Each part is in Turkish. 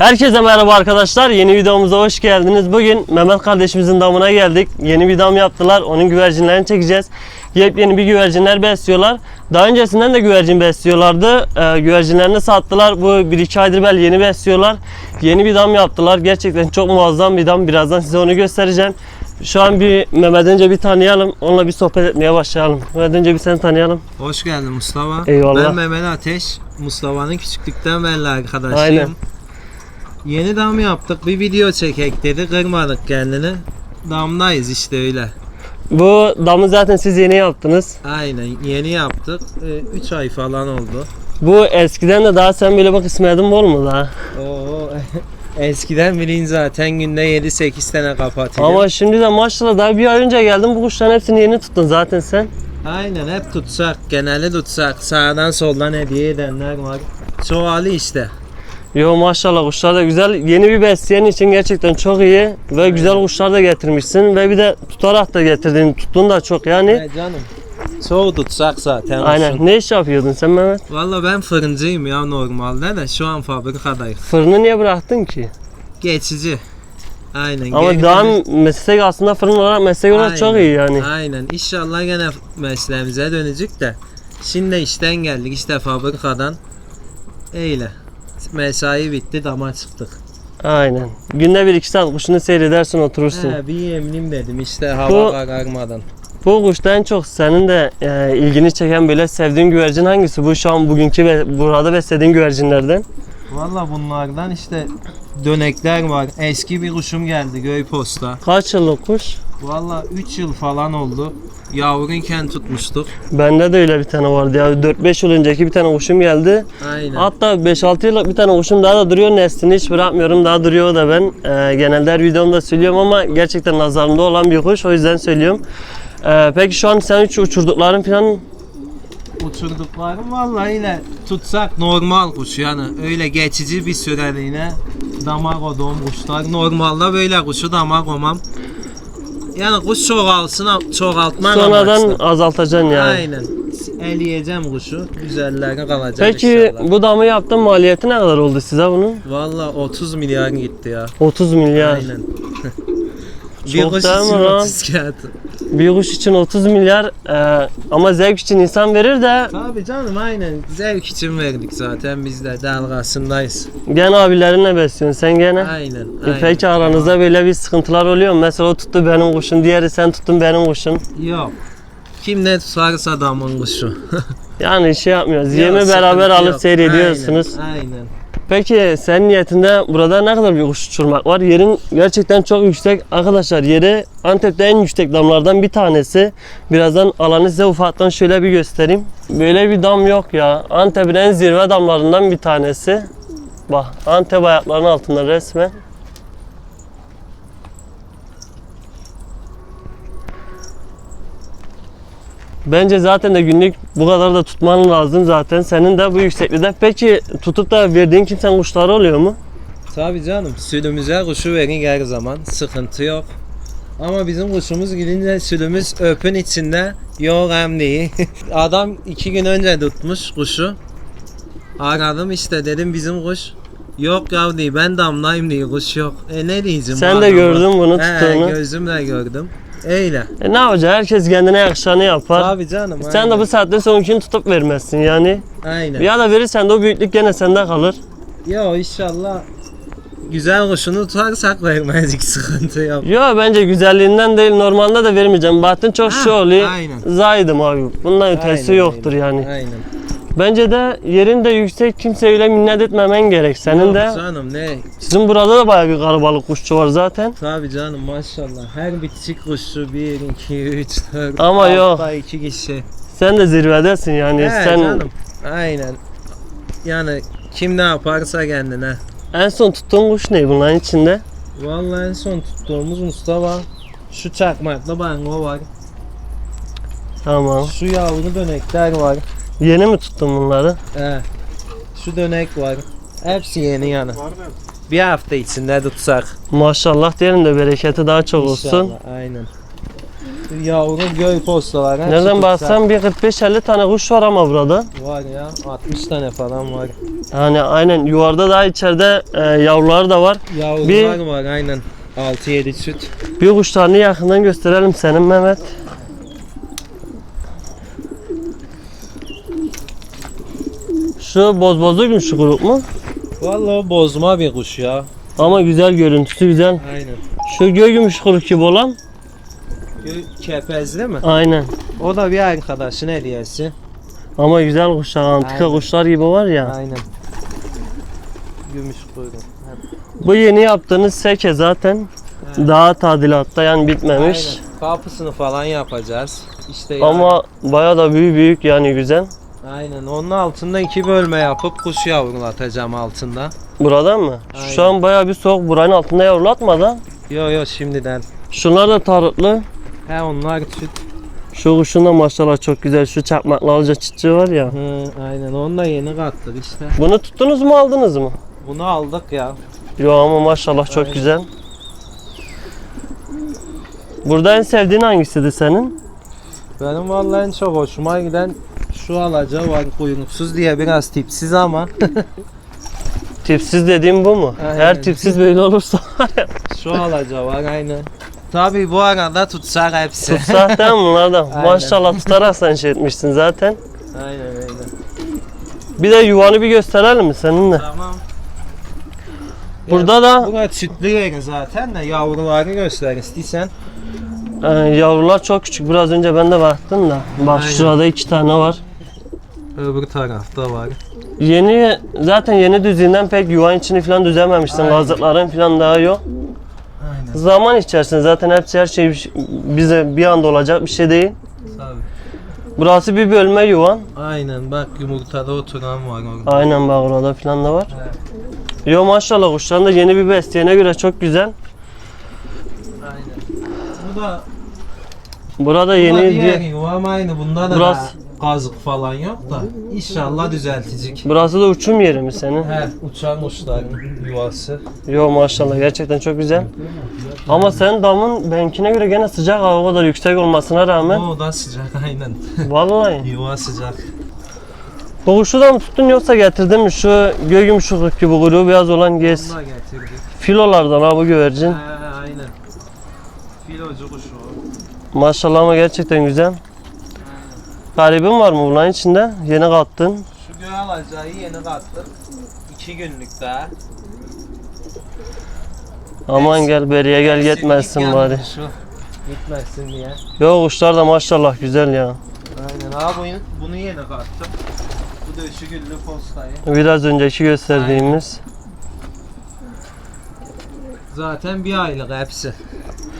Herkese merhaba arkadaşlar. Yeni videomuza hoş geldiniz. Bugün Mehmet kardeşimizin damına geldik. Yeni bir dam yaptılar. Onun güvercinlerini çekeceğiz. Yepyeni bir güvercinler besliyorlar. Daha öncesinden de güvercin besliyorlardı. Ee, güvercinlerini sattılar. Bu 1-2 aydır belki yeni besliyorlar. Yeni bir dam yaptılar. Gerçekten çok muazzam bir dam. Birazdan size onu göstereceğim. Şu an bir Mehmet önce bir tanıyalım. Onunla bir sohbet etmeye başlayalım. Mehmet önce bir seni tanıyalım. Hoş geldin Mustafa. Eyvallah. Ben Mehmet Ateş. Mustafa'nın küçüklükten beri arkadaşıyım. Aynen. Yeni dam yaptık. Bir video çekek dedi. Kırmadık kendini. Damdayız işte öyle. Bu damı zaten siz yeni yaptınız. Aynen yeni yaptık. 3 ay falan oldu. Bu eskiden de daha sen böyle bak İsmet'in bol mu daha? Oo. Eskiden bilin zaten günde 7-8 tane kapatıyor. Ama şimdi de maşallah daha bir ay önce geldin bu kuşların hepsini yeni tuttun zaten sen. Aynen hep tutsak, genelde tutsak. Sağdan soldan hediye edenler var. Çoğalı işte. Yo maşallah kuşlar da güzel. Yeni bir besleyen için gerçekten çok iyi ve güzel kuşlar da getirmişsin ve bir de tutarak da getirdin. Tuttun da çok yani. E canım. Çoğu tutsak zaten. olsun. Aynen. Ne iş yapıyordun sen Mehmet? Valla ben fırıncıyım ya normalde de şu an fabrikadayım. Fırını niye bıraktın ki? Geçici. Aynen. Ama gene- daha meslek aslında fırın olarak meslek olarak çok iyi yani. Aynen. İnşallah gene mesleğimize dönecek de. Şimdi işten geldik işte fabrikadan. Öyle. Mesai bitti dama çıktık. Aynen. Günde bir iki saat kuşunu seyredersin oturursun. He, bir yemlim dedim işte hava Bu- kararmadan. Bu kuşta en çok senin de e, ilgini çeken böyle sevdiğin güvercin hangisi? Bu şu an bugünkü ve burada beslediğin güvercinlerden. Valla bunlardan işte dönekler var. Eski bir kuşum geldi göy posta. Kaç yıllık kuş? Valla 3 yıl falan oldu. Yavruyken tutmuştuk. Bende de öyle bir tane vardı ya. 4-5 yıl önceki bir tane kuşum geldi. Aynen. Hatta 5-6 yıllık bir tane kuşum daha da duruyor. Neslini hiç bırakmıyorum. Daha duruyor da ben. Ee, genelde her videomda söylüyorum ama gerçekten nazarımda olan bir kuş. O yüzden söylüyorum. Ee, peki şu an sen hiç uçurdukların falan Uçurduklarım vallahi yine tutsak normal kuş yani öyle geçici bir süreliğine damak odum kuşlar. Normalde böyle kuşu damak olmam. Yani kuş çoğalsın, çoğaltmak sonradan amaçlı. azaltacaksın yani. Aynen. Eleyeceğim kuşu. Güzellerine kalacak Peki inşallah. bu damı yaptığın maliyeti ne kadar oldu size bunun? Valla 30 milyar gitti ya. 30 milyar. Aynen. bir Çok kuş için lan? 30 kağıt. Bir kuş için 30 milyar e, ama zevk için insan verir de Tabii canım aynen. Zevk için verdik zaten biz de dalgasındayız. gene abilerinle besliyorsun sen gene. Aynen. E aynen. Peki aranızda böyle bir sıkıntılar oluyor mu? Mesela o tuttu benim kuşum, diğeri sen tuttun benim kuşum. Yok. Kim ne tutarsa adamın kuşu. Yani şey yapmıyoruz. Yok, Yemi beraber alıp yok. seyrediyorsunuz. Aynen. aynen. Peki senin niyetinde burada ne kadar bir kuş uçurmak var? Yerin gerçekten çok yüksek. Arkadaşlar yeri Antep'te en yüksek damlardan bir tanesi. Birazdan alanı size ufaktan şöyle bir göstereyim. Böyle bir dam yok ya. Antep'in en zirve damlarından bir tanesi. Bak Antep ayaklarının altında resmen. Bence zaten de günlük bu kadar da tutman lazım zaten. Senin de bu yükseklikte. Peki tutup da verdiğin kimsenin kuşları oluyor mu? Tabii canım. Sütümüze kuşu verin her zaman. Sıkıntı yok. Ama bizim kuşumuz gidince sütümüz öpün içinde. Yok hem değil. Adam iki gün önce tutmuş kuşu. Aradım işte dedim bizim kuş. Yok ya değil ben damlayım diye kuş yok. E ne diyeceğim Sen de gördün bunu He, tuttuğunu. gözümle gördüm. Öyle. E ne yapacak? Herkes kendine yakışanı yapar. Tabii canım. Sen de aynen. bu saatten sonunkini tutup vermezsin yani. Aynen. Ya da verirsen de o büyüklük gene sende kalır. Ya inşallah güzel kuşunu tutarsak vermezdik sıkıntı yok. Yo bence güzelliğinden değil normalde de vermeyeceğim. Bahtın çok Ha, oluyor. aynen. Zaydım abi. Bundan ötesi Aynen, yoktur aynen. yani. Aynen. Bence de yerin de yüksek kimse öyle minnet etmemen gerek. Senin Yok de canım ne? sizin burada da bayağı bir kalabalık kuşçu var zaten. Tabii canım maşallah. Her bitişik kuşu 1, 2, 3, 4, Ama yok. 2 kişi. Sen de zirvedesin yani. He Sen canım. Aynen. Yani kim ne yaparsa kendine. en son tuttuğun kuş ne bunların içinde? Vallahi en son tuttuğumuz Mustafa şu çakmaklı bango var. Tamam. Şu yavru dönekler var. Yeni mi tuttun bunları? He. Şu dönek var. Hepsi yeni yani. Bir hafta içinde tutsak. Maşallah diyelim de bereketi daha çok olsun. İnşallah, Aynen. yavru göl postaları. hepsi Nereden baksan bir 45-50 tane kuş var ama burada. Var ya 60 tane falan var. Yani aynen yuvarda daha içeride e, yavruları da var. Yavrular Bir- var aynen. 6-7 süt. Bir kuşlarını yakından gösterelim senin Mehmet. Şu bozbozluk mu şu grup mu? Vallahi bozma bir kuş ya. Ama güzel görüntüsü güzel. Aynen. Şu göğ gümüş kuyruk gibi olan Kepezli mi? aynen. O da bir arkadaşın hediyesi. Ama güzel kuşlar, antika Aynen. kuşlar gibi var ya. Aynen. Gümüş kuyruk. Bu yeni yaptığınız seke zaten Evet. daha tadilatta yani bitmemiş. Aynen. Kapısını falan yapacağız. İşte yani- Ama baya da büyük büyük yani güzel. Aynen. Onun altında iki bölme yapıp kuş yavrulatacağım altında. Burada mı? Aynen. Şu an baya bir soğuk buranın altında yavrulatmadan. Yo yo şimdiden. Şunlar da tarıklı. He onlar süt. Şu kuşun da maşallah çok güzel. Şu çakmaklı alıca çıtçı var ya. Hı, aynen. Onu da yeni kattık işte. Bunu tuttunuz mu aldınız mı? Bunu aldık ya. Yo ama maşallah çok Aynen. güzel. Burada en sevdiğin hangisiydi senin? Benim vallahi en çok hoşuma giden şu alaca var kuyruksuz diye biraz tipsiz ama Tipsiz dediğim bu mu? Aynen. Her tipsiz böyle olursa şu alaca var aynen. Tabii bu arada tutsak hepsi. mi bunlardan? Aynen. Maşallah tutarak sen şey etmiştin zaten. aynen aynen. Bir de yuvanı bir gösterelim mi seninle? Tamam. Burada da Burada sütlü yeri zaten de yavruları göster istersen. e, yavrular çok küçük. Biraz önce ben de baktım da. Bak Aynen. şurada iki tane var. Öbür tarafta var. Yeni zaten yeni düzüğünden pek yuvan içini falan düzememişsin. Aynen. Kazıkların falan daha yok. Aynen. Zaman içerisinde zaten hepsi her şey bize bir anda olacak bir şey değil. Tabii. Burası bir bölme yuvan. Aynen bak yumurtada oturan var orada. Aynen bak orada falan da var. Evet. Yo maşallah kuşların da yeni bir besleyene göre çok güzel. Aynen. Bu da Burada yeni yeni diğer bir, yuvam aynı. Bunda da Burası- kazık falan yok da inşallah düzeltecek. burası da uçum yeri mi senin? He, uçan kuşların yuvası. Yo maşallah gerçekten çok güzel. Ama senin damın benimkine göre gene sıcak hava kadar yüksek olmasına rağmen O da sıcak aynen. vallahi. Yuva sıcak. Da mı tuttun yoksa getirdin mi şu göğümüşlük gibi kuyruğu beyaz olan gez. Onu da getirdik. Filolardan ha bu güvercin. He, aynen. Filocu kuşu o. Maşallah ama gerçekten güzel. Garibin var mı bunların içinde? Yeni kattın. Şu göğe alacağı yeni kattık. İki günlük daha. Aman gel beriye gel gitmezsin Sinirlik bari. Şu. Gitmezsin diye. Yo kuşlar da maşallah güzel ya. Aynen. Ha bunu, yeni kattım. Bu da şu güllü postayı. Biraz önceki gösterdiğimiz. Zaten bir aylık hepsi.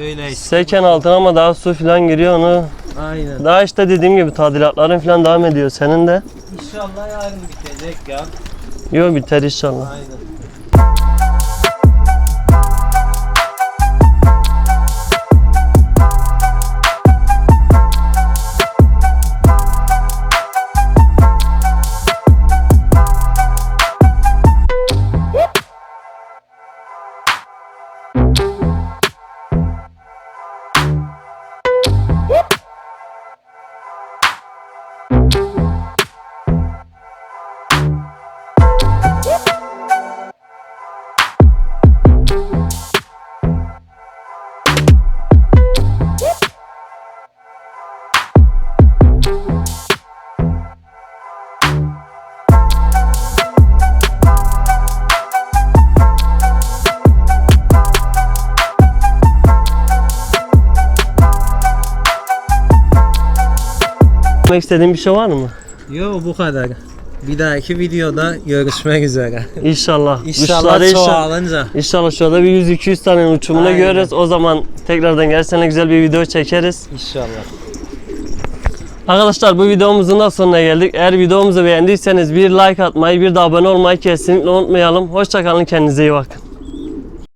Öyle işte. Seken altına ama daha su falan giriyor onu. Aynen. Daha işte dediğim gibi tadilatların falan devam ediyor senin de. İnşallah yarın bitecek ya. Yo biter inşallah. Aynen. Demek istediğin bir şey var mı? Yo bu kadar. Bir dahaki videoda görüşmek üzere. İnşallah. İnşallah inşallah. çoğalınca. İnşallah şurada bir 100-200 tane uçumunu Aynen. görürüz. O zaman tekrardan gel sana güzel bir video çekeriz. İnşallah. Arkadaşlar bu videomuzun da sonuna geldik. Eğer videomuzu beğendiyseniz bir like atmayı, bir de abone olmayı kesinlikle unutmayalım. Hoşçakalın kendinize iyi bakın.